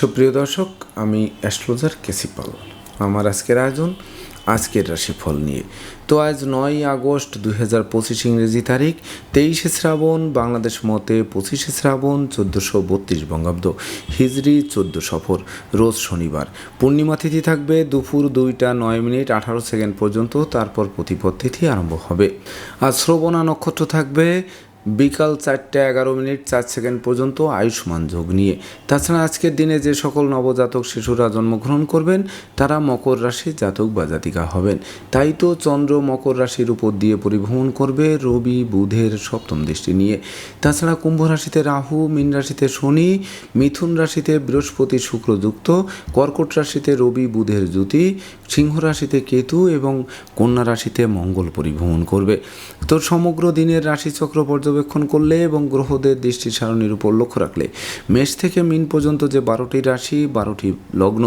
সুপ্রিয় দর্শক, আমি অ্যাস্ট্রোলজার কেসিপাল আমার আজকের আয়োজন, আজকের রাশিফল নিয়ে। তো আজ নয় আগস্ট দুই হাজার পঁচিশ ইংরেজি তারিখ, তেইশে শ্রাবণ, বাংলাদেশ মতে পঁচিশে শ্রাবণ, চোদ্দোশো বত্রিশ বঙ্গাব্দ। হিজড়ি চোদ্দ সফর রোজ শনিবার। পূর্ণিমা তিথি থাকবে দুপুর দুইটা নয় মিনিট আঠারো সেকেন্ড পর্যন্ত, তারপর প্রতিপদ তিথি আরম্ভ হবে। আজ শ্রবণা নক্ষত্র থাকবে বিকাল চারটে এগারো মিনিট চার সেকেন্ড পর্যন্ত আয়ুষ্মান যোগ নিয়ে। তাছাড়া আজকের দিনে যে সকল নবজাতক শিশুরা জন্মগ্রহণ করবেন, তারা মকর রাশির জাতক বা জাতিকা হবেন। তাই তো চন্দ্র মকর রাশির উপর দিয়ে পরিভ্রমণ করবে রবি, বুধের সপ্তম দৃষ্টি নিয়ে। তাছাড়া কুম্ভ রাশিতে রাহু, মীন রাশিতে শনি, মিথুন রাশিতে বৃহস্পতি শুক্রযুক্ত কর্কট রাশিতে রবি, বুধের জ্যোতি, সিংহ রাশিতে কেতু এবং কন্যা রাশিতে মঙ্গল পরিভ্রমণ করবে। তো সমগ্র দিনের রাশিচক্র পর্যবেক্ষণ করলে এবং গ্রহদের দৃষ্টি সারণীর উপর লক্ষ্য রাখলে। মেষ থেকে মিন পর্যন্ত যে বারোটি রাশি, বারোটি লগ্ন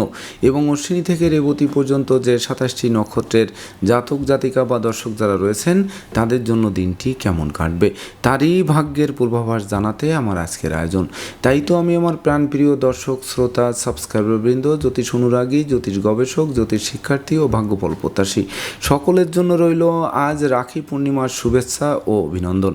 এবং অশ্বিনী থেকে রেবতী পর্যন্ত যে সাতাশটি নক্ষত্রের জাতক, জাতিকা বা দর্শক যারা রয়েছেন, তাদের জন্য দিনটি কেমন কাটবে? তারই ভাগ্যের পূর্বাভাস জানাতে আমার আজকের আয়োজন। তাই তো আমি আমার প্রাণপ্রিয় দর্শক, শ্রোতা, সাবস্ক্রাইবারবৃন্দ, জ্যোতিষ অনুরাগী, জ্যোতিষ গবেষক, জ্যোতিষ শিক্ষার্থী ও ভাগ্যফল প্রত্যাশী সকলের জন্য রইল আজ রাখি পূর্ণিমার শুভেচ্ছা ও অভিনন্দন।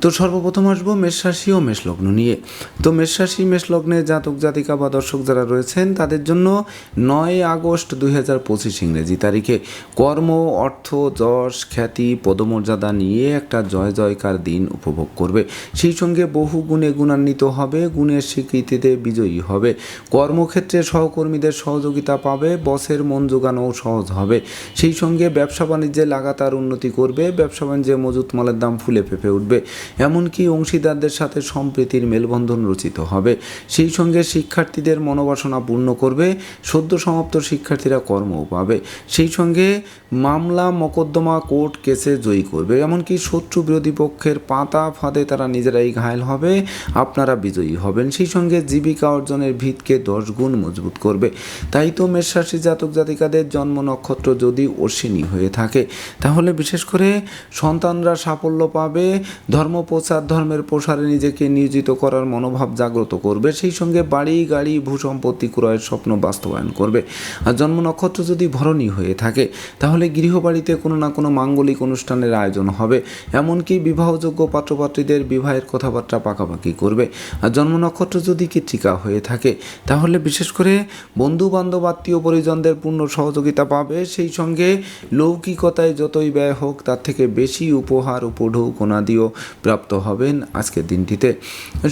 তো সর্বপ্রথম আসব মেষরাশি ও মেষলগ্ন নিয়ে। তো মেষরাশি মেষলগ্নে জাতক, জাতিকা বা দর্শক যারা রয়েছেন, তাদের জন্য নয় আগস্ট দুই হাজার পঁচিশ ইংরেজি তারিখে কর্ম, অর্থ, যশ, খ্যাতি, পদমর্যাদা নিয়ে একটা জয়, জয়কার দিন উপভোগ করবে। সেই সঙ্গে বহু গুণে গুণান্বিত হবে, গুণের স্বীকৃতিতে বিজয়ী হবে। কর্মক্ষেত্রে সহকর্মীদের সহযোগিতা পাবে, বসের মন জোগানোও সহজ হবে। সেই সঙ্গে ব্যবসা বাণিজ্যে লাগাতার উন্নতি করবে, ব্যবসা বাণিজ্যে মজুত মালের দাম ফুলে ফেপে উঠবে। এমনকি অংশীদারদের সাথে সম্প্রীতির মেলবন্ধন রচিত হবে। সেই সঙ্গে শিক্ষার্থীদের মনোবাসনা পূর্ণ করবে, সদ্য সমাপ্ত শিক্ষার্থীরা কর্মও পাবে। সেই সঙ্গে মামলা মকদ্দমা কোর্ট কেসে জয়ী করবে। এমনকি শত্রু বিরোধী পক্ষের পাতা ফাঁদে তারা নিজেরাই ঘায়ল হবে, আপনারা বিজয়ী হবেন। সেই সঙ্গে জীবিকা অর্জনের ভিতকে দশ গুণ মজবুত করবে। তাই তো মেষরাশি জাতক জাতিকাদের জন্ম নক্ষত্র যদি অশ্বিনী হয়ে থাকে, তাহলে বিশেষ করে সন্তানরা সাফল্য পাবে, ধর্ম প্রচার ধর্মের প্রসারে নিজেকে নিয়োজিত করার মনোভাব জাগ্রত করবে। সেই সঙ্গে বাড়ি, গাড়ি, ভূসম্পত্তি ক্রয়ের স্বপ্ন বাস্তবায়ন করবে। আর জন্ম নক্ষত্র যদি ভরণী হয়ে থাকে, তাহলে গৃহবাড়িতে কোনো না কোনো মাঙ্গলিক অনুষ্ঠানের আয়োজন হবে। এমনকি বিবাহযোগ্য পাত্রপাত্রীদের বিবাহের কথাবার্তা পাকাপাকি করবে। আর জন্ম নক্ষত্র যদি কৃত্রিকা হয়ে থাকে, তাহলে বিশেষ করে বন্ধু বান্ধব আত্মীয় পরিজনদের পূর্ণ সহযোগিতা পাবে। সেই সঙ্গে লৌকিকতায় যতই ব্যয় হোক, তার থেকে বেশি উপহার উপঢৌ কোনাদিও প্রাপ্ত হবেন আজকের দিনটিতে।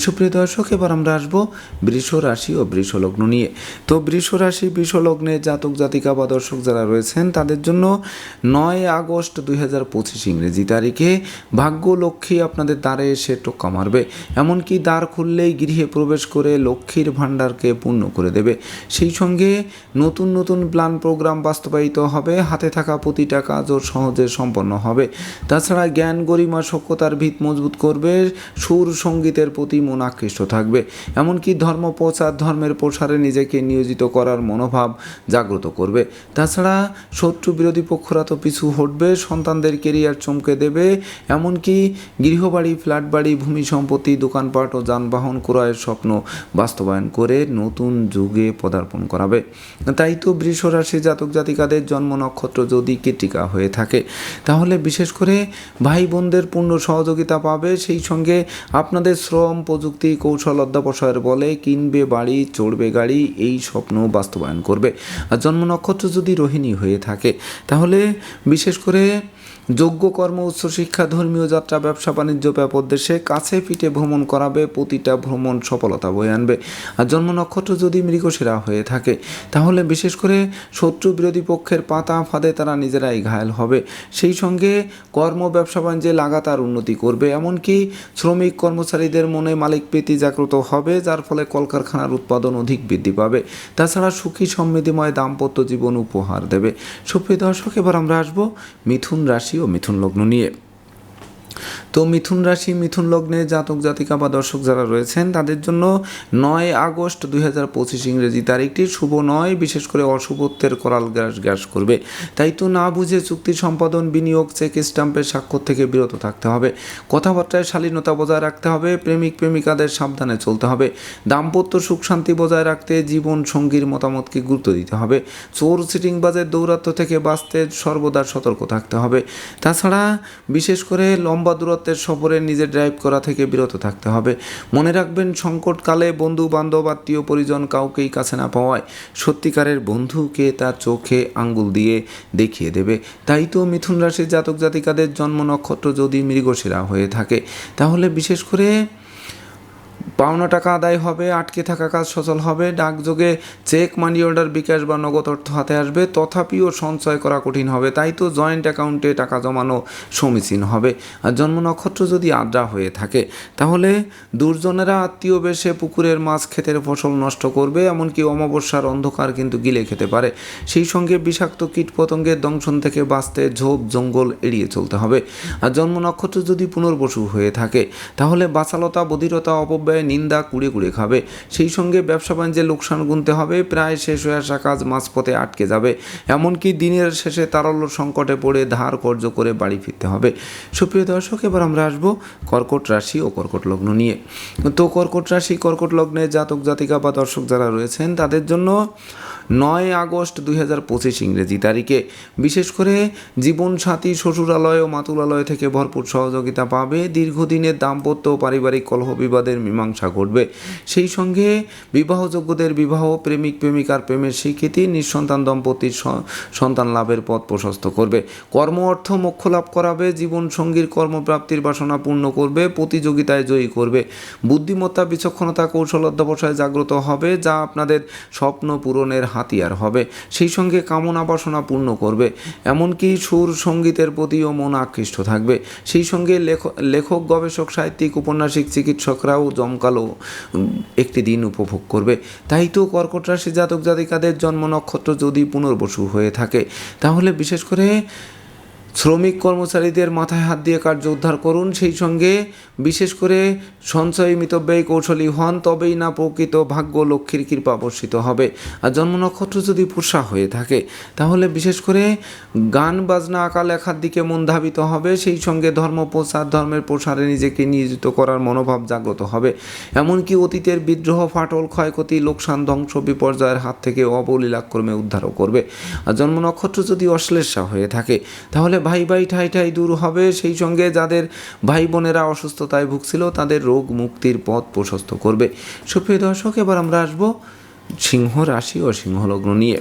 সুপ্রিয় দর্শক, এবার আমরা আসব বৃষ রাশি ও বৃষ লগ্ন নিয়ে। তো বৃষ রাশি, বৃষ লগ্নে জাতক, জাতিকা বা দর্শক যারা রয়েছেন, তাদের জন্য নয় আগস্ট দুই হাজার পঁচিশ ইংরেজি তারিখে ভাগ্য লক্ষ্মী আপনাদের দ্বারে এসে টোক্কা মারবে। এমনকি দ্বার খুললেই গৃহে প্রবেশ করে লক্ষ্মীর ভাণ্ডারকে পূর্ণ করে দেবে। সেই সঙ্গে নতুন নতুন প্ল্যান প্রোগ্রাম বাস্তবায়িত হবে, হাতে থাকা প্রতিটা কাজও সহজে সম্পন্ন হবে। তাছাড়া জ্ঞান, গরিমা সক্ষতার ভিত মজবুত করবে, সুর সঙ্গীতের প্রতি মন আকৃষ্ট থাকবে। এমনকি ধর্ম প্রচার, ধর্মের প্রসারে নিজেকে নিয়োজিত করার মনোভাব জাগ্রত করবে। তাছাড়া শত্রু বিরোধী পক্ষরা তো পিছু হটবে, সন্তানদের কেরিয়ার চমকে দেবে। এমনকি গৃহবাড়ি ফ্ল্যাট বাড়ি ভূমি সম্পত্তি, দোকানপাট ও যানবাহন ক্রয়ের স্বপ্ন বাস্তবায়ন করে নতুন যুগে পদার্পণ করাবে। তাই তো বৃষ রাশি জাতক জাতিকাদের জন্ম নক্ষত্র যদি কৃতিকা হয়ে থাকে, তাহলে বিশেষ করে ভাই বোনদের পূর্ণ সহযোগিতা পাবে সেই সঙ্গে আপনাদের শ্রম, প্রযুক্তি, কৌশল অধ্যাপসায়ের বলে কিনবে বাড়ি, চড়বে গাড়ি, এই স্বপ্ন বাস্তবায়ন করবে। আর জন্ম নক্ষত্র যদি রোহিণী হয়ে থাকে, তাহলে বিশেষ করে যোগ্য কর্ম উচ্চশিক্ষা ধর্মীয় যাত্রা, ব্যবসা, বাণিজ্য দেশে কাছে পিঠে ভ্রমণ করাবে, প্রতিটা ভ্রমণ সফলতা বয়ে আনবে। আর জন্ম নক্ষত্র যদি মৃগশিরা হয়ে থাকে, তাহলে বিশেষ করে শত্রু বিরোধী পক্ষের পাতা ফাঁদে তারা নিজেরাই ঘায়ল হবে। সেই সঙ্গে কর্ম, ব্যবসা, বাণিজ্যে লাগাতার উন্নতি করবে। এমনকি শ্রমিক কর্মচারীদের মনে মালিক প্রীতি জাগ্রত হবে, যার ফলে কলকারখানার উৎপাদন অধিক বৃদ্ধি পাবে। তাছাড়া সুখী, সমৃদ্ধিময়, দাম্পত্য জীবন উপহার দেবে। সুপ্রিয় দর্শক, এবার আমরা আসব মিথুন রাশি ও মিথুন লগ্ন নিয়ে। তো মিথুন রাশি, মিথুন লগ্নে জাতক, জাতিকা বা দর্শক যারা রয়েছেন, তাদের জন্য নয় আগস্ট দুই হাজার পঁচিশ ইংরেজি তারিখটি শুভ নয়, বিশেষ করে অশুভত্বের করাল গ্রাস গ্রাস করবে। তাই তো না বুঝে চুক্তি সম্পাদন, বিনিয়োগ, চেক স্ট্যাম্পের স্বাক্ষর থেকে বিরত থাকতে হবে। কথাবার্তায় শালীনতা বজায় রাখতে হবে, প্রেমিক, প্রেমিকাদের সাবধানে চলতে হবে। দাম্পত্য সুখ শান্তি বজায় রাখতে জীবন সঙ্গীর মতামতকে গুরুত্ব দিতে হবে। চোর সিটিংবাজের দৌরাত্ম্য থেকে বাঁচতে সর্বদা সতর্ক থাকতে হবে। তাছাড়া বিশেষ করে লম্বা দূরত্বের সফরে নিজে ড্রাইভ করা থেকে বিরত থাকতে হবে। মনে রাখবেন, সংকটকালে বন্ধু বান্ধব আত্মীয়, পরিজন কাউকেই কাছে না পাওয়ায় সত্যিকারের বন্ধুকে তার চোখে আঙ্গুল দিয়ে দেখিয়ে দেবে। তাই তো মিথুন রাশির জাতক জাতিকাদের জন্ম নক্ষত্র যদি মৃগশিরা হয়ে থাকে, তাহলে বিশেষ করে পাওনা টাকা আদায় হবে, আটকে থাকা কাজ সচল হবে। ডাকযোগে চেক মানি অর্ডার বিকাশ বা নগদ অর্থ হাতে আসবে। তথাপিও সঞ্চয় করা কঠিন হবে। তাই তো জয়েন্ট অ্যাকাউন্টে টাকা জমানো সমীচীন হবে। আর জন্ম নক্ষত্র যদি আদ্রা হয়ে থাকে, তাহলে দুর্জনেরা আত্মীয় বেশে পুকুরের মাছ ক্ষেতের ফসল নষ্ট করবে, এমনকি অমাবস্যার অন্ধকার কিন্তু গিলে খেতে পারে। সেই সঙ্গে বিষাক্ত কীটপতঙ্গের দংশন থেকে বাঁচতে ঝোপ, জঙ্গল এড়িয়ে চলতে হবে। আর জন্ম নক্ষত্র যদি পুনর্বসু হয়ে থাকে, তাহলে বাচালতা, বধিরতা, অপব্যয় নিন্দা কুড়ে কুড়ে খাবে। সেই সঙ্গে ব্যবসা বাণিজ্যে লোকসান গুনতে হবে, প্রায় শেষ হয়ে আসা কাজ মাঝপথে আটকে যাবে। এমনকি দিনের শেষে তারল্য সংকটে পড়ে ধার কর্য করে বাড়ি ফিরতে হবে। সুপ্রিয় দর্শক, এবার আমরা আসব কর্কট রাশি ও কর্কট লগ্ন নিয়ে। তো কর্কট রাশি, কর্কট লগ্নে জাতক জাতিকা বা দর্শক যারা রয়েছেন, তাদের জন্য নয় আগস্ট দুই হাজার পঁচিশ ইংরেজি তারিখে। বিশেষ করে জীবনসাথী, শ্বশুরালয় ও মাতুলালয় থেকে ভরপুর সহযোগিতা পাবে। দীর্ঘদিনের দাম্পত্য ও পারিবারিক কলহ বিবাদের মীমাংসা ঘটবে। সেই সঙ্গে বিবাহযোগ্যদের বিবাহ, প্রেমিক, প্রেমিকার প্রেমের স্বীকৃতি, নিঃসন্তান দম্পতির সন্তান লাভের পথ প্রশস্ত করবে। কর্ম অর্থ মোক্ষ লাভ করাবে জীবন সঙ্গীর কর্মপ্রাপ্তির বাসনা পূর্ণ করবে, প্রতিযোগিতায় জয়ী করবে। বুদ্ধিমত্তা, বিচক্ষণতা, কৌশল অধ্যবসায় জাগ্রত হবে, যা আপনাদের স্বপ্ন পূরণের হাতিয়ার হবে। সেই সঙ্গে কামনা বাসনা পূর্ণ করবে। এমনকি সুর সঙ্গীতের প্রতিও মন আকৃষ্ট থাকবে। সেই সঙ্গে লেখক, গবেষক, সাহিত্যিক, উপন্যাসিক, চিকিৎসকরাও জমকালো একটি দিন উপভোগ করবে। তাই তো কর্কট রাশি জাতক জাতিকাদের জন্ম নক্ষত্র যদি পুনর্বসু হয়ে থাকে, তাহলে বিশেষ করে শ্রমিক কর্মচারীদের মাথায় হাত দিয়ে কার্য উদ্ধার করুন। সেই সঙ্গে বিশেষ করে সঞ্চয়ী মিতব্যয়ী কৌশলী হন, তবেই না প্রকৃত ভাগ্য লক্ষ্মীর কৃপা বর্ষিত হবে। আর জন্ম নক্ষত্র যদি পুষা হয়ে থাকে, তাহলে বিশেষ করে গান, বাজনা, আঁকা, লেখার দিকে মন ধাবিত হবে। সেই সঙ্গে ধর্ম প্রচার ধর্মের প্রসারে নিজেকে নিয়োজিত করার মনোভাব জাগ্রত হবে। এমনকি অতীতের বিদ্রোহ, ফাটল, ক্ষয়ক্ষতি, লোকসান, ধ্বংস, বিপর্যয়ের হাত থেকে অবলীলাক্রমে উদ্ধারও করবে। আর জন্ম নক্ষত্র যদি অশ্লেষা হয়ে থাকে, তাহলে ভাই ভাই, ঠাই ঠাই দূর হবে। সেই সঙ্গে যাদের ভাই বোনেরা অসুস্থতায় ভুগছিল, তাদের রোগ মুক্তির পথ প্রশস্ত করবে। সুপ্রিয় দর্শক, এবার আমরা আসব সিংহ রাশি ও সিংহলগ্ন নিয়ে।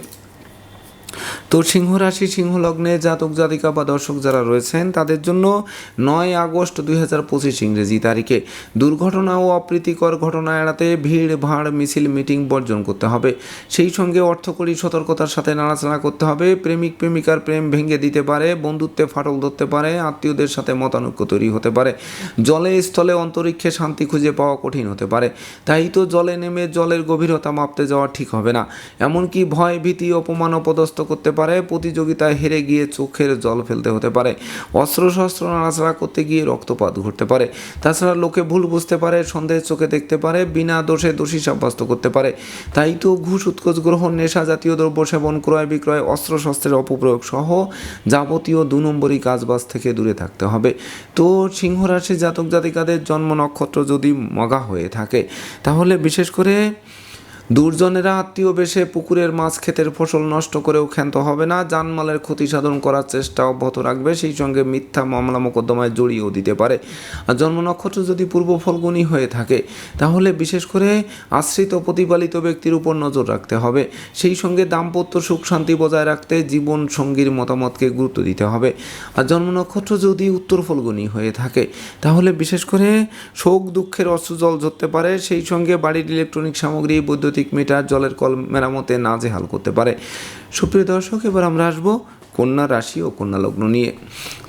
তো সিংহ রাশি, সিংহ লগ্নে জাতক, জাতিকা বা দর্শক যারা রয়েছেন, তাদের জন্য নয় আগস্ট দুই হাজার পঁচিশ ইংরেজি তারিখে দুর্ঘটনা ও অপ্রীতিকর ঘটনা এড়াতে ভিড়, ভাড়, মিছিল, মিটিং বর্জন করতে হবে। সেই সঙ্গে অর্থকরী সতর্কতার সাথে নাড়াচাড়া করতে হবে। প্রেমিক, প্রেমিকার প্রেম ভেঙে দিতে পারে, বন্ধুত্বে ফাটল ধরতে পারে, আত্মীয়দের সাথে মতানৈক্য তৈরি হতে পারে। জলে, স্থলে অন্তরিক্ষে শান্তি খুঁজে পাওয়া কঠিন হতে পারে। তাই তো জলে নেমে জলের গভীরতা মাপতে যাওয়া ঠিক হবে না। এমনকি ভয়, ভীতি, অপমান অপদস্থ করতে পারে, প্রতিযোগিতায় হেরে গিয়ে চোখের জল ফেলতে হতে পারে অস্ত্র শস্ত্র নাড়াচাড়া করতে গিয়ে রক্তপাত ঘটতে পারে। তাছাড়া লোকে ভুল বুঝতে পারে, সন্দেহের চোখে দেখতে পারে, বিনা দোষে দোষী সাব্যস্ত করতে পারে। তাই তো ঘুষ, উৎকোচ গ্রহণ, নেশা জাতীয় দ্রব্য সেবন, ক্রয় বিক্রয় অস্ত্র শস্ত্রের অপপ্রয়োগ সহ যাবতীয় দু নম্বরই কাজবাজ থেকে দূরে থাকতে হবে। তো সিংহ রাশি জাতক জাতিকাদের জন্ম নক্ষত্র যদি মগা হয়ে থাকে, তাহলে বিশেষ করে দুর্জনেরা আত্মীয় বেশে পুকুরের মাছ ক্ষেতের ফসল নষ্ট করেও ক্ষান্ত হবে না, জানমালের ক্ষতি সাধন করার চেষ্টা অব্যাহত রাখবে, সেই সঙ্গে মিথ্যা মামলা মোকদ্দমায় জড়িয়েও দিতে পারে। আর জন্ম নক্ষত্র যদি পূর্ব ফলগুনি হয়ে থাকে, তাহলে বিশেষ করে আশ্রিত প্রতিপালিত ব্যক্তির উপর নজর রাখতে হবে। সেই সঙ্গে দাম্পত্য সুখ শান্তি বজায় রাখতে জীবন সঙ্গীর মতামতকে গুরুত্ব দিতে হবে। আর জন্ম নক্ষত্র যদি উত্তর ফলগুনি হয়ে থাকে, তাহলে বিশেষ করে শোক, দুঃখের অশ্রুজল ঝরতে পারে, সেই সঙ্গে বাড়ির ইলেকট্রনিক সামগ্রী, বৈদ্যুতিক মিটার জলের কল মেরামতে নাজেহাল করতে পারে। সুপ্রিয় দর্শক এবার আমরা আসব কন্যা রাশি ও কন্যা লগ্ন নিয়ে।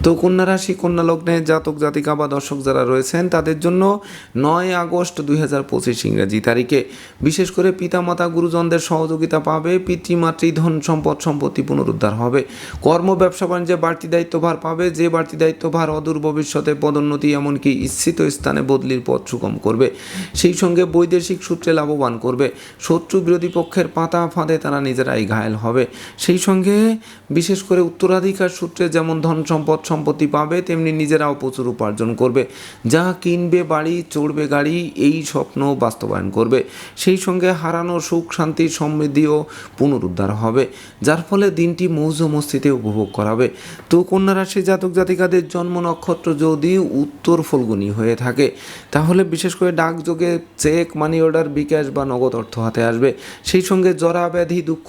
তো কন্যা রাশি, কন্যা লগ্নে জাতক, জাতিকা বা দর্শক যারা রয়েছেন, তাদের জন্য নয় আগস্ট দুই হাজার পঁচিশ ইংরেজি তারিখে। বিশেষ করে পিতামাতা, গুরুজনদের সহযোগিতা পাবে, পিতৃমাতৃ ধন সম্পদ সম্পত্তি পুনরুদ্ধার হবে। কর্ম, ব্যবসা, বাণিজ্যে বাড়তি দায়িত্বভার পাবে, যে বাড়তি দায়িত্বভার অদূর ভবিষ্যতে পদোন্নতি এমনকি ইচ্ছিত স্থানে বদলির পথ সুগম করবে। সেই সঙ্গে বৈদেশিক সূত্রে লাভবান করবে। শত্রু বিরোধী পক্ষের পাতা ফাঁদে তারা নিজেরাই ঘায়েল হবে। সেই সঙ্গে বিশেষ করে উত্তরাধিকার সূত্রে যেমন ধন সম্পদ সম্পত্তি পাবে, তেমনি নিজেরাও প্রচুর উপার্জন করবে। যা কিনবে বাড়ি, চড়বে গাড়ি, এই স্বপ্ন বাস্তবায়ন করবে। সেই সঙ্গে হারানো সুখ, শান্তি, সমৃদ্ধিও পুনরুদ্ধার হবে, যার ফলে দিনটি মৌজ মস্তিতে উপভোগ করাবে। তো কন্যা রাশি জাতক জাতিকাদের জন্ম নক্ষত্র যদি উত্তর ফলগুনি হয়ে থাকে, তাহলে বিশেষ করে ডাকযোগে চেক, মানি অর্ডার, বিকাশ বা নগদ অর্থ হাতে আসবে। সেই সঙ্গে জরা ব্যাধি দুঃখ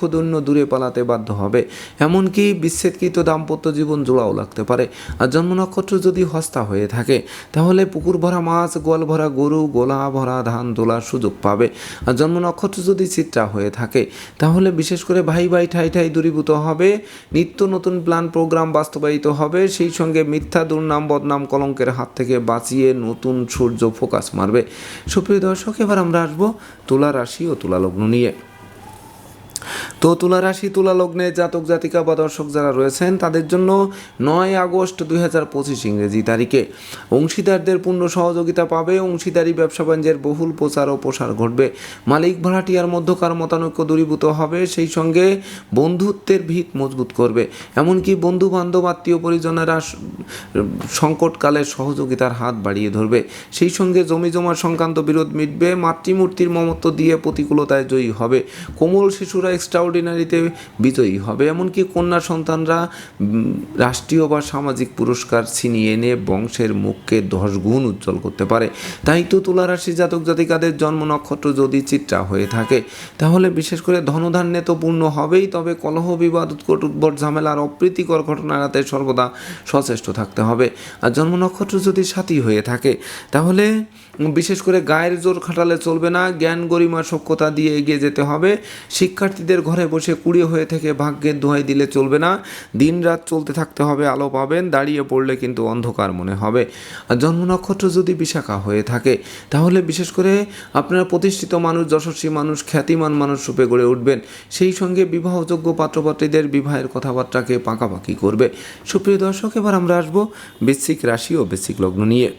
দূরে পালাতে বাধ্য হবে। এমনকি বিচ্ছেদকৃত দাম্পত্য জীবন জোড়াও লাগতে পারে। আর জন্ম নক্ষত্র যদি হস্তা হয়ে থাকে, তাহলে পুকুর ভরা মাছ, গোয়াল ভরা গরু, গোলা ভরা ধান তোলার সুযোগ পাবে। আর জন্ম নক্ষত্র যদি চিত্রা হয়ে থাকে, তাহলে বিশেষ করে ভাই ভাই ঠাই ঠাই দূরীভূত হবে, নিত্য নতুন প্ল্যান প্রোগ্রাম বাস্তবায়িত হবে, সেই সঙ্গে মিথ্যা দুর্নাম, বদনাম কলঙ্কের হাত থেকে বাঁচিয়ে নতুন সূর্য ফোকাস মারবে। সুপ্রিয় দর্শক, এবার আমরা আসব তুলা রাশি ও তুলা লগ্ন নিয়ে। তো তুলা রাশি, তুলা লগ্নে জাতক, জাতিকা বা দর্শক যারা রয়েছেন, তাদের জন্য নয় আগস্ট দুই হাজার পঁচিশ ইংরেজি তারিখে। অংশীদারদের পূর্ণ সহযোগিতা পাবে, অংশীদারি, ব্যবসা বাণিজ্যের বহুল প্রচার ও প্রসার ঘটবে। মালিক ভাড়াটিয়ার মধ্যকার মতানৈক্য দূরীভূত হবে, সেই সঙ্গে বন্ধুত্বের ভিত মজবুত করবে। এমনকি বন্ধু বান্ধব আত্মীয় পরিজনেরা সংকটকালে সহযোগিতার হাত বাড়িয়ে ধরবে। সেই সঙ্গে জমি জমা সংক্রান্ত বিরোধ মিটবে, মাতৃমূর্তির মমত্ব দিয়ে প্রতিকূলতায় জয়ী হবে। কোমল শিশুরা এক্সট্রাঅর্ডিনারিতে বিজয়ী হবে। এমনকি কন্যা সন্তানরা রাষ্ট্রীয় বা সামাজিক পুরস্কার ছিনিয়ে এনে বংশের মুখকে দশ গুণ উজ্জ্বল করতে পারে। তাই তো তুলা রাশি জাতক জাতিকাদের জন্ম নক্ষত্র যদি চিত্রা হয়ে থাকে, তাহলে বিশেষ করে ধনধান্যে তো পূর্ণ হবেই, তবে কলহ, বিবাদ, উৎকট, উদ্ভট ঝামেলার অপ্রীতিকর ঘটনা এড়াতে সর্বদা সচেষ্ট থাকতে হবে। আর জন্ম নক্ষত্র যদি সাথী হয়ে থাকে, তাহলে বিশেষ করে গায়ের জোর খাটালে চলবে না। জ্ঞান, গরিমা সক্ষতা দিয়ে এগিয়ে যেতে হবে। শিক্ষার্থীদের ঘরে বসে কুড়িয়ে হয়ে থেকে ভাগ্যের দোহাই দিলে চলবে না। দিন রাত চলতে থাকতে হবে, আলো পাবেন, দাঁড়িয়ে পড়লে কিন্তু অন্ধকার মনে হবে। আর জন্ম নক্ষত্র যদি বিশাখা হয়ে থাকে, তাহলে বিশেষ করে আপনারা প্রতিষ্ঠিত মানুষ, যশস্বী মানুষ, খ্যাতিমান মানুষ রূপে গড়ে উঠবেন। সেই সঙ্গে বিবাহযোগ্য পাত্রপাত্রীদের বিবাহের কথাবার্তাকে পাকাপাকি করবে। সুপ্রিয় দর্শক, এবার আমরা আসব বেসিক রাশি ও বৃশ্চিক লগ্ন নিয়ে।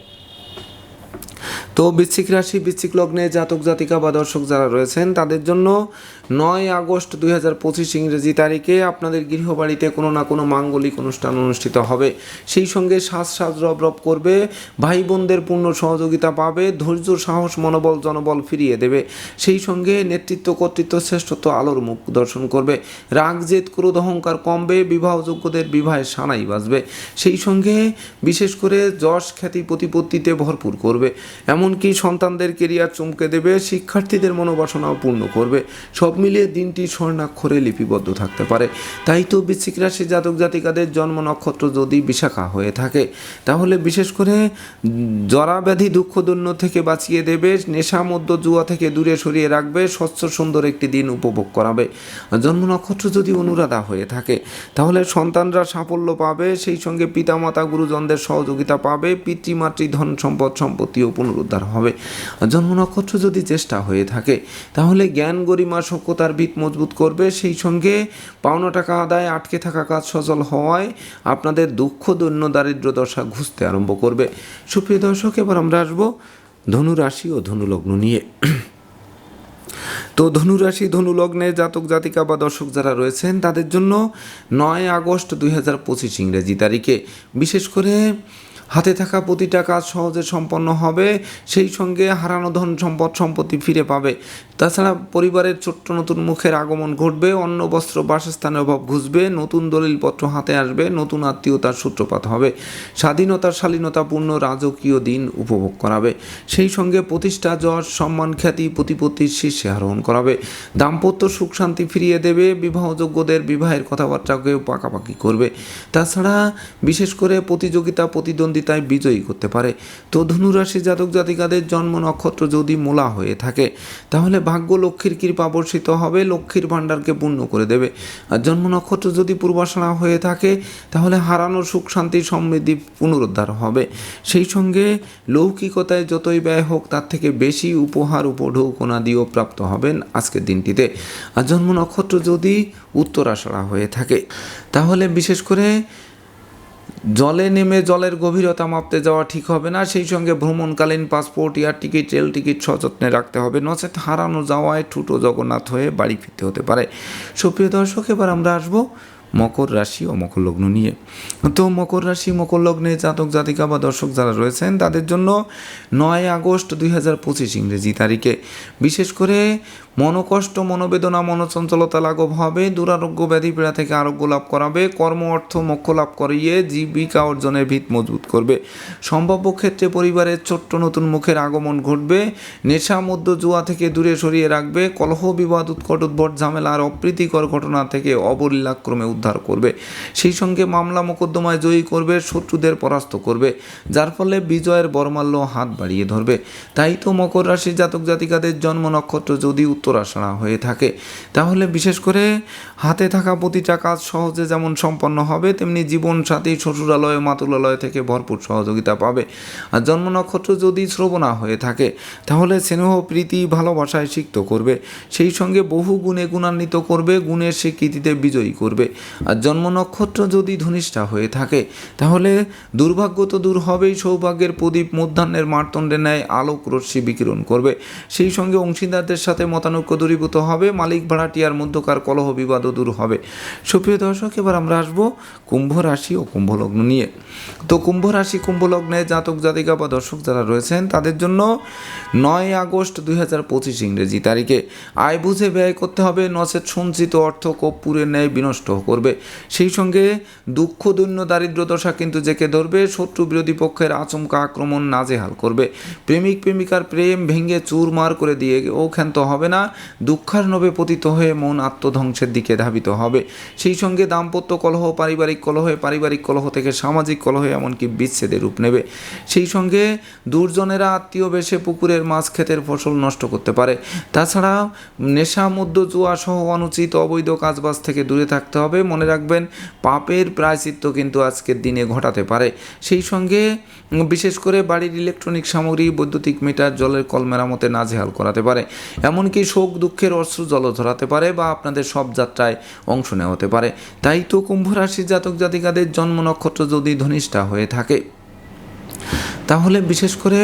তো বৃশ্চিক রাশি, বৃশ্চিক লগ্নে জাতক, জাতিকা বা দর্শক যারা রয়েছেন, তাদের জন্য নয় আগস্ট দুই হাজার পঁচিশ ইংরেজি তারিখে আপনাদের গৃহবাড়িতে কোনো না কোনো মাঙ্গলিক অনুষ্ঠান অনুষ্ঠিত হবে। সেই সঙ্গে সাজ সাজ রব রব করবে ভাই বোনদের পূর্ণ সহযোগিতা পাবে, ধৈর্য, সাহস, মনোবল, জনবল ফিরিয়ে দেবে। সেই সঙ্গে নেতৃত্ব, কর্তৃত্ব, শ্রেষ্ঠত্ব, আলোর মুখ দর্শন করবে। রাগ, জেদ, ক্রোধ, অহংকার কমবে, বিবাহযোগ্যদের বিবাহে সানাই বাজবে। সেই সঙ্গে বিশেষ করে যশ খ্যাতি প্রতিপত্তিতে ভরপুর করবে। এমনকি সন্তানদের কেরিয়ার চমকে দেবে, শিক্ষার্থীদের মনোবাসনাও পূর্ণ করবে। সব মিলিয়ে দিনটি স্বর্ণাক্ষরে লিপিবদ্ধ থাকতে পারে। তাই তো বৃশ্চিক রাশি জাতক জাতিকাদের জন্ম নক্ষত্র যদি বিশাখা হয়ে থাকে, তাহলে বিশেষ করে জরা ব্যাধি দুঃখ দৈন্য থেকে বাঁচিয়ে দেবে, নেশা মধ্য জুয়া থেকে দূরে সরিয়ে রাখবে, স্বচ্ছ সুন্দর একটি দিন উপভোগ করাবে। জন্ম নক্ষত্র যদি অনুরাধা হয়ে থাকে, তাহলে সন্তানরা সাফল্য পাবে, সেই সঙ্গে পিতামাতা গুরুজনদের সহযোগিতা পাবে, পিতৃমাতৃ ধন সম্পদ সম্পত্তিও পুনরুদ্ধার হবে। জন্ম নক্ষত্র যদি চেষ্টা হয়ে থাকে, তাহলে জ্ঞান গরিমা সক্ষতার ভিত মজবুত করবে। সেই সঙ্গে পাওনা টাকা আদায়, আটকে থাকা কাজ সচল হওয়ায় আপনাদের দুঃখ, দৈন্য দারিদ্র দশা ঘুষতে আরম্ভ করবে। সুপ্রিয় দর্শক, এবার আমরা আসব ধনু রাশি ও ধনুলগ্ন নিয়ে। তো ধনুরাশি, ধনুলগ্নে জাতক, জাতিকা বা দর্শক যারা রয়েছেন, তাদের জন্য নয় আগস্ট দুই হাজার পঁচিশ ইংরেজি তারিখে। বিশেষ করে হাতে থাকা প্রতিটা কাজ সহজে সম্পন্ন হবে, সেই সঙ্গে হারানো ধন সম্পদ সম্পত্তি ফিরে পাবে। তাছাড়া পরিবারের ছোট্ট নতুন মুখের আগমন ঘটবে, অন্ন, বস্ত্র, বাসস্থানের অভাব ঘুষবে, নতুন দলিলপত্র হাতে আসবে, নতুন আত্মীয়তার সূত্রপাত হবে। স্বাধীনতার শালীনতাপূর্ণ রাজকীয় দিন উপভোগ করাবে। সেই সঙ্গে প্রতিষ্ঠা, যশ, সম্মান, খ্যাতি, প্রতিপত্তির শীর্ষে আরোহণ করাবে। দাম্পত্য সুখ শান্তি ফিরিয়ে দেবে, বিবাহযোগ্যদের বিবাহের কথাবার্তাকেও পাকাপাকি করবে। তাছাড়া বিশেষ করে প্রতিযোগিতা, প্রতিদ্বন্দ্বিতায় বিজয়ী করতে পারে। তো ধনুরাশি জাতক জাতিকাদের জন্ম নক্ষত্র যদি মোলা হয়ে থাকে, তাহলে ভাগ্য লক্ষ্মীর কৃপা বর্ষিত হবে, লক্ষ্মীর ভাণ্ডারকে পূর্ণ করে দেবে। আর জন্ম নক্ষত্র যদি পূর্বাশনা হয়ে থাকে, তাহলে হারানো সুখ, শান্তি, সমৃদ্ধি পুনরুদ্ধার হবে। সেই সঙ্গে লৌকিকতায় যতই ব্যয় হোক, তার থেকে বেশি উপহার, উপঢৌকনা দিয়েও প্রাপ্ত হবেন আজকের দিনটিতে। আর জন্ম নক্ষত্র যদি উত্তরাষাঢ়া হয়ে থাকে, তাহলে বিশেষ করে জলে নেমে জলের গভীরতা মাপতে যাওয়া ঠিক হবে না, সেই সঙ্গে ভ্রমণকালীন passport air ticket, rail ticket সযত্নে রাখতে হবে। নচেত হারানো যাওয়ায় ঠুটো জগন্নাথ হয়ে বাড়ি ফিরতে হতে পারে। সুপ্রিয় দর্শক, এবার আমরা আসব মকর রাশি ও মকর লগ্ন নিয়ে। তো মকর রাশি, মকর লগ্নে জাতক, জাতিকা বা দর্শক যারা রয়েছেন, তাদের জন্য নয় আগস্ট দুই হাজার পঁচিশ ইংরেজি তারিখে। বিশেষ করে মনোকষ্ট, মনোবেদনা, মনোচঞ্চলতা লাঘব হবে, দুরারোগ্য ব্যাধি পীড়া থেকে আরোগ্য লাভ করাবে, কর্ম, অর্থ, মোক্ষ লাভ করিয়ে জীবিকা অর্জনের ভিত মজবুত করবে। সম্ভাব্য ক্ষেত্রে পরিবারের ছোট্ট নতুন মুখের আগমন ঘটবে, নেশা মধ্য জুয়া থেকে দূরে সরিয়ে রাখবে, কলহ, বিবাদ, উৎকট, উদ্ভট, ঝামেলা আর অপ্রীতিকর ঘটনা থেকে অবলীলাক্রমে উদ্ধার করবে। সেই সঙ্গে মামলা মোকদ্দমায় জয়ী করবে, শত্রুদের পরাস্ত করবে, যার ফলে বিজয়ের বর্মাল্য হাত বাড়িয়ে ধরবে। তাই তো মকর রাশির জাতক জাতিকাদের জন্ম নক্ষত্র যদি উত্তরাষাঢ়া হয়ে থাকে, তাহলে বিশেষ করে হাতে থাকা প্রতিটা কাজ সহজে যেমন সম্পন্ন হবে, তেমনি জীবন সাথী শ্বশুরালয়, মাতুলালয় থেকে ভরপুর সহযোগিতা পাবে। আর জন্ম নক্ষত্র যদি শ্রবণা হয়ে থাকে, তাহলে স্নেহ, প্রীতি, ভালোবাসায় সিক্ত করবে। সেই সঙ্গে বহু গুণে গুণান্বিত করবে, গুণের স্বীকৃতিতে বিজয়ী করবে। আর জন্ম নক্ষত্র যদি ধনিষ্ঠা হয়ে থাকে, তাহলে দুর্ভাগ্য তো দূর হবেই। সৌভাগ্যের প্রদীপ মধ্যাহ্নের মারতণ্ডে ন্যায় আলোক রশ্মি বিকিরণ করবে। সেই সঙ্গে অংশীদারদের সাথে মতানৈক্য দূরীভূত হবে। মালিক ভাড়াটিয়ার মধ্যকার কলহ বিবাদও দূর হবে। সুপ্রিয় দর্শক, এবার আমরা আসব কুম্ভ রাশি ও কুম্ভলগ্ন নিয়ে। তো কুম্ভ রাশি, কুম্ভ লগ্নে জাতক, জাতিকা বা দর্শক যারা রয়েছেন, তাদের জন্য নয় আগস্ট দুই হাজার পঁচিশ ইংরেজি তারিখে। আয় বুঝে ব্যয় করতে হবে। নচেত সঞ্চিত অর্থ কর্পূরের ন্যায় বিনষ্ট করবে। সেই সঙ্গে দুঃখ, দৈন্য দারিদ্র দশা কিন্তু জেকে ধরবে। শত্রু বিরোধী পক্ষের আচমকা আক্রমণ নাজেহাল করবে। প্রেমিক, প্রেমিকার প্রেম ভেঙে চুরমার করে দিয়ে ও ক্ষান্ত হবে না। দুঃখার্ণবে পতিত হয়ে মন আত্মধ্বংসের দিকে ধাবিত হবে। সেই সঙ্গে দাম্পত্য কলহ, পারিবারিক কলহে, পারিবারিক কলহ থেকে সামাজিক কলহে এমনকি বিচ্ছেদের রূপ নেবে। সেই সঙ্গে দুর্জনেরা আত্মীয় বেশে পুকুরের মাছ ক্ষেতের ফসল নষ্ট করতে পারে। তাছাড়া নেশা মধ্য জুয়া সহ অনুচিত অবৈধ কাজবাজ থেকে দূরে থাকতে হবে। মনে রাখবেন, পাপের প্রায়চিত্ত কিন্তু আজকের দিনে ঘটাতে পারে। সেই সঙ্গে বিশেষ করে বাড়ির ইলেকট্রনিক সামগ্রী, বৈদ্যুতিক মিটার, জলের কল মেরামতে নাজেহাল করাতে পারে। এমনকি শোক, দুঃখের অশ্রু জল ধরাতে পারে বা আপনাদের সব যাত্রায় অংশ নেওয়া হতে পারে। তাই তো কুম্ভ রাশির জাতক জাতিকাদের জন্ম নক্ষত্র যদি ধনিষ্ঠা হয়ে থাকে। তাহলে বিশেষ করে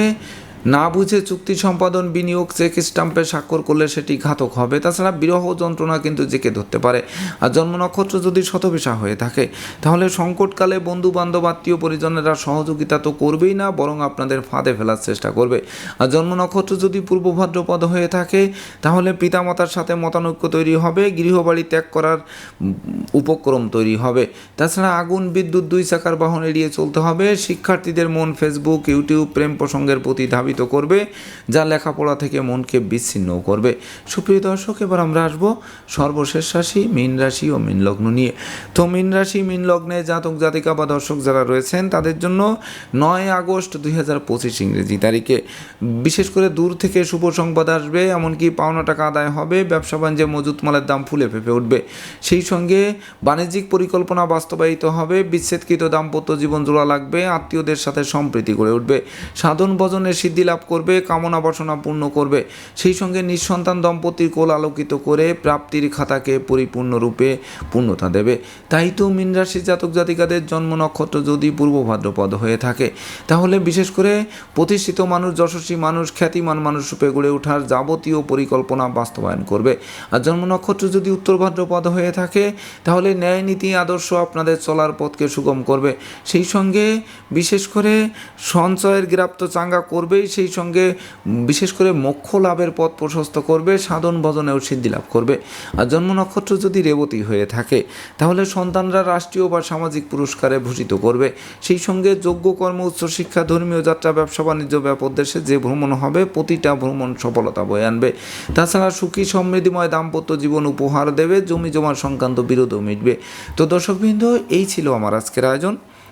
না বুঝে চুক্তি সম্পাদন বিনিয়োগ চেক স্টাম্পে স্বাক্ষর করলে সেটি ঘাতক হবে। তাছাড়া বিরহ যন্ত্রণা কিন্তু জেকে ধরতে পারে। আর জন্ম নক্ষত্র যদি শতবিশা হয়ে থাকে, তাহলে সংকটকালে বন্ধু বান্ধব আত্মীয় পরিজনেরা সহযোগিতা তো করবেই না, বরং আপনাদের ফাঁদে ফেলার চেষ্টা করবে। আর জন্ম নক্ষত্র যদি পূর্ব ভাদ্রপদ হয়ে থাকে, তাহলে পিতামাতার সাথে মতানৈক্য তৈরি হবে, গৃহবাড়ি ত্যাগ করার উপক্রম তৈরি হবে। তাছাড়া আগুন, বিদ্যুৎ, দুই চাকার বাহন এড়িয়ে চলতে হবে। শিক্ষার্থীদের মন, ফেসবুক, ইউটিউব, প্রেম প্রসঙ্গের প্রতি ধাবিত করবে, যা লেখাপড়া থেকে মনকে বিচ্ছিন্নও করবে। সুপ্রিয় দর্শক, এবার আমরা আসব সর্বশেষ রাশি, মীন রাশি ও মীন লগ্ন নিয়ে। তো মীন রাশি, মীন লগ্নে জাতক, জাতিকা বা দর্শক যারা রয়েছেন, তাদের জন্য নয় আগস্ট দুই হাজার পঁচিশ ইংরেজি তারিখে। বিশেষ করে দূর থেকে শুভ সংবাদ আসবে, এমনকি পাওনা টাকা আদায় হবে, ব্যবসা বাণিজ্যে মজুত মালের দাম ফুলে ফেপে উঠবে। সেই সঙ্গে বাণিজ্যিক পরিকল্পনা বাস্তবায়িত হবে, বিচ্ছেদকৃত দাম্পত্য জীবন জোড়া লাগবে, আত্মীয়দের সাথে সম্প্রীতি গড়ে উঠবে। সাধন ভজনের সিদ্ধি লাভ করবে, কামনা বাসনা পূর্ণ করবে। সেই সঙ্গে নিঃসন্তান দম্পতির কোল আলোকিত করে প্রাপ্তির খাতাকে পরিপূর্ণরূপে পূর্ণতা দেবে। তাই তো মীন রাশির জাতক জাতিকাদের জন্ম নক্ষত্র যদি পূর্ব ভাদ্রপদ হয়ে থাকে, তাহলে বিশেষ করে প্রতিষ্ঠিত মানুষ, যশস্বী মানুষ, খ্যাতিমান মানুষ রূপে গড়ে ওঠার যাবতীয় পরিকল্পনা বাস্তবায়ন করবে। আর জন্ম নক্ষত্র যদি উত্তর ভাদ্রপদ হয়ে থাকে, তাহলে ন্যায় নীতি, আদর্শ আপনাদের চলার পথকে সুগম করবে। সেই সঙ্গে বিশেষ করে সঞ্চয়ের গ্রাপ্ত চাঙ্গা করবেই সেই সঙ্গে বিশেষ করে মোক্ষ লাভের পথ প্রশস্ত করবে, সাধন ভজনেও সিদ্ধি লাভ করবে। আর জন্ম নক্ষত্র যদি রেবতী হয়ে থাকে, তাহলে সন্তানরা রাষ্ট্রীয় বা সামাজিক পুরস্কারে ভূষিত করবে। সেই সঙ্গে যোগ্য কর্ম উচ্চশিক্ষা ধর্মীয় যাত্রা, ব্যবসা, বাণিজ্য, ব্যাপক দেশে যে ভ্রমণ হবে, প্রতিটা ভ্রমণ সফলতা বয়ে আনবে। তাছাড়া সুখী, সমৃদ্ধিময় দাম্পত্য জীবন উপহার দেবে জমি জমা সংক্রান্ত বিরোধও মিটবে। তো দর্শকবৃন্দ, এই ছিল আমার আজকের আয়োজন।